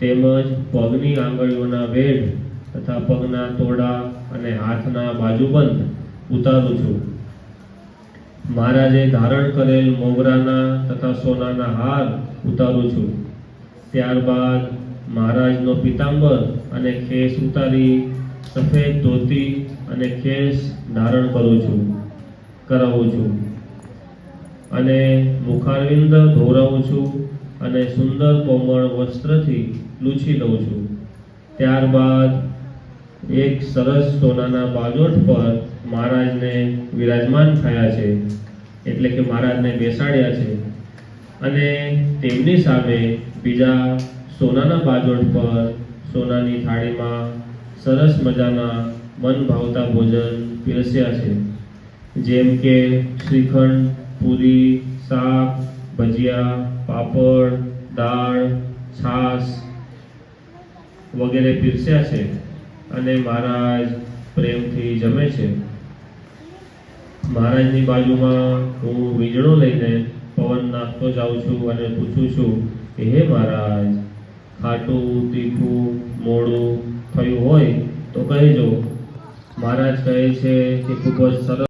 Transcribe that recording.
તેમજ પગની આંગળીઓના વેઢ તથા પગના તોડા અને હાથના બાજુબંધ ઉતારું છું. મહારાજે ધારણ કરેલ મોગરાના તથા સોનાના હાર ઉતારું છું. ત્યારબાદ મહારાજનો પિતાંબર અને ખેસ ઉતારી સફેદ ધોતી અને ખેસ ધારણ કરું છું, કરાવું છું અને મુખારવિંદ ધોરાવું છું અને સુંદર કોમળ વસ્ત્રથી લૂછી લઉં છું. ત્યારબાદ એક સરસ સોનાના બાજોટ પર મહારાજને વિરાજમાન થયા છે. એટલે કે મહારાજને બેસાડ્યા છે. અને તેમની સામે બીજા સોનાના બાજોટ પર સોનાની થાળીમાં સરસ મજાના મન ભાવતા ભોજન પીરસ્યા છે. જેમ કે શ્રીખંડ, પૂરી, શાક, ભજીયા, પાપડ, દાળ, છાશ વગેરે પીરસ્યા છે અને મહારાજ પ્રેમથી જમે છે. મહારાજની બાજુમાં હું વીજળો લઈને પવન નાખતો જાઉં છું અને પૂછું છું કે હે મહારાજ, ખાટું, તીખું, મોડું થયું હોય તો કહેજો. મહારાજ કહે છે કે ખૂબ જ સરસ